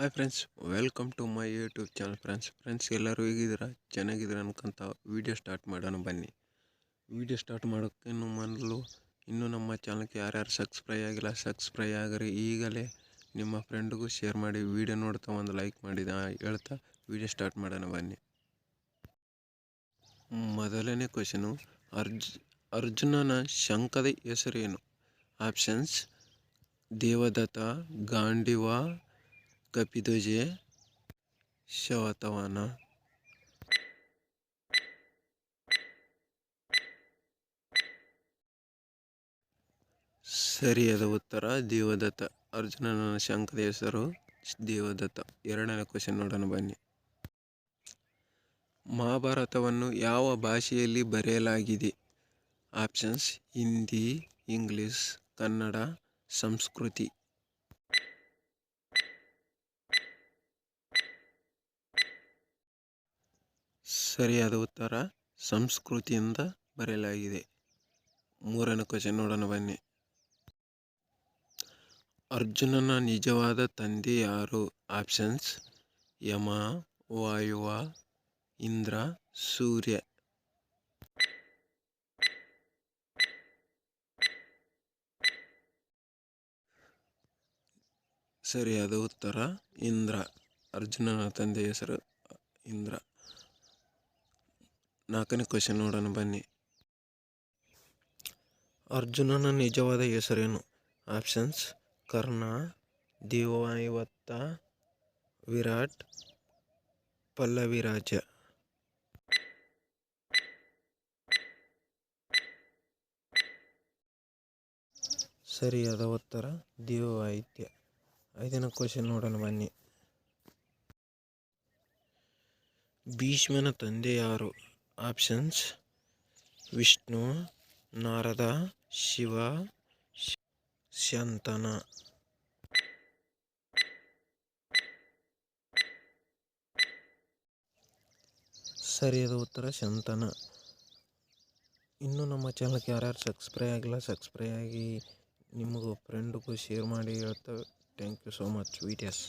Hi friends welcome to my YouTube channel friends friends ಎಲ್ಲರೂ ಹೇಗಿದ್ದೀರಾ? ಚೆನ್ನಾಗಿದ್ರು ಅನ್ಕೊಂತ video start ಮಾಡೋಣ ಬನ್ನಿ. ವೀಡಿಯೋ ಸ್ಟಾರ್ಟ್ ಮಾಡೋಕ್ಕಿನ್ನು ಮೊದಲು ಇನ್ನೂ ನಮ್ಮ ಚಾನಲ್ಗೆ ಯಾರ್ಯಾರು ಸಬ್ಸ್ಕ್ರೈಬ್ ಆಗಿಲ್ಲ ಸಬ್ಸ್ಕ್ರೈಬ್ ಆಗಿರಿ. ಈಗಲೇ ನಿಮ್ಮ ಫ್ರೆಂಡ್ಗೂ ಶೇರ್ ಮಾಡಿ ವೀಡಿಯೋ ನೋಡ್ತಾ ಒಂದು ಲೈಕ್ ಮಾಡಿದ ಹೇಳ್ತಾ ವೀಡಿಯೋ ಸ್ಟಾರ್ಟ್ ಮಾಡೋಣ ಬನ್ನಿ. ಮೊದಲನೇ ಕ್ವಶನು ಅರ್ಜ್, ಅರ್ಜುನನ ಶಂಕದ ಹೆಸರೇನು? ಆಪ್ಷನ್ಸ್ ದೇವದತ್ತ ಗಾಂಡಿವ ಕಪಿಧ್ವಜೆ ಶವತವಾನ. ಸರಿಯಾದ ಉತ್ತರ, ದೇವದತ್ತ. ಅರ್ಜುನನ ಶಂಕದ ಹೆಸರು, ದೇವದತ್ತ. ಎರಡನೇ ಕ್ವಶನ್ ನೋಡೋಣ ಬನ್ನಿ. ಮಹಾಭಾರತವನ್ನು ಯಾವ ಭಾಷೆಯಲ್ಲಿ ಬರೆಯಲಾಗಿದೆ? ಆಪ್ಷನ್ಸ್ ಹಿಂದಿ ಇಂಗ್ಲಿಷ್ ಕನ್ನಡ, ಸಂಸ್ಕೃತಿ. ಸರಿಯಾದ ಉತ್ತರ ಸಂಸ್ಕೃತಿಯಿಂದ ಬರೆಯಲಾಗಿದೆ. ಮೂರನೇ ಕ್ವಶನ್ ನೋಡೋಣ ಬನ್ನಿ. ಅರ್ಜುನನ ನಿಜವಾದ ತಂದೆ ಯಾರು? ಆಪ್ಷನ್ಸ್ ಯಮ, ವಾಯುವ, ಇಂದ್ರ, ಸೂರ್ಯ. ಸರಿಯಾದ ಉತ್ತರ ಇಂದ್ರ. ಅರ್ಜುನನ ತಂದೆ ಹೆಸರು ಇಂದ್ರ. ನಾಲ್ಕನೇ ಕ್ವಶನ್ ನೋಡೋಣ ಬನ್ನಿ ಅರ್ಜುನನ ನಿಜವಾದ ಹೆಸರೇನು ಆಪ್ಷನ್ಸ್ ಕರ್ಣ ದೇವೈವತ್ತ ವಿರಾಟ್ ಪಲ್ಲವಿರಾಜ ಸರಿಯಾದ ಉತ್ತರ ದೇವವಾಯಿತ್ಯ ಐದನೇ ಕ್ವಶನ್ ನೋಡೋಣ ಬನ್ನಿ ಭೀಷ್ಮನ ತಂದೆ ಯಾರು ಆಪ್ಷನ್ಸ್ ವಿಷ್ಣು ನಾರದ ಶಿವ ಶಂತನ ಸರಿಯಾದ ಉತ್ತರ ಶಂತನ. ಇನ್ನೂ ನಮ್ಮ ಚಾನಲ್ಗೆ ಯಾರ್ಯಾರು ಸಬ್ಸ್ಕ್ರೈಬ್ ಆಗಿಲ್ಲ ಸಬ್ಸ್ಕ್ರೈಬ್ ಆಗಿ ನಿಮಗೂ ಫ್ರೆಂಡ್ಗೂ ಶೇರ್ ಮಾಡಿ ಹೇಳ್ತೇವೆ thank you so much videos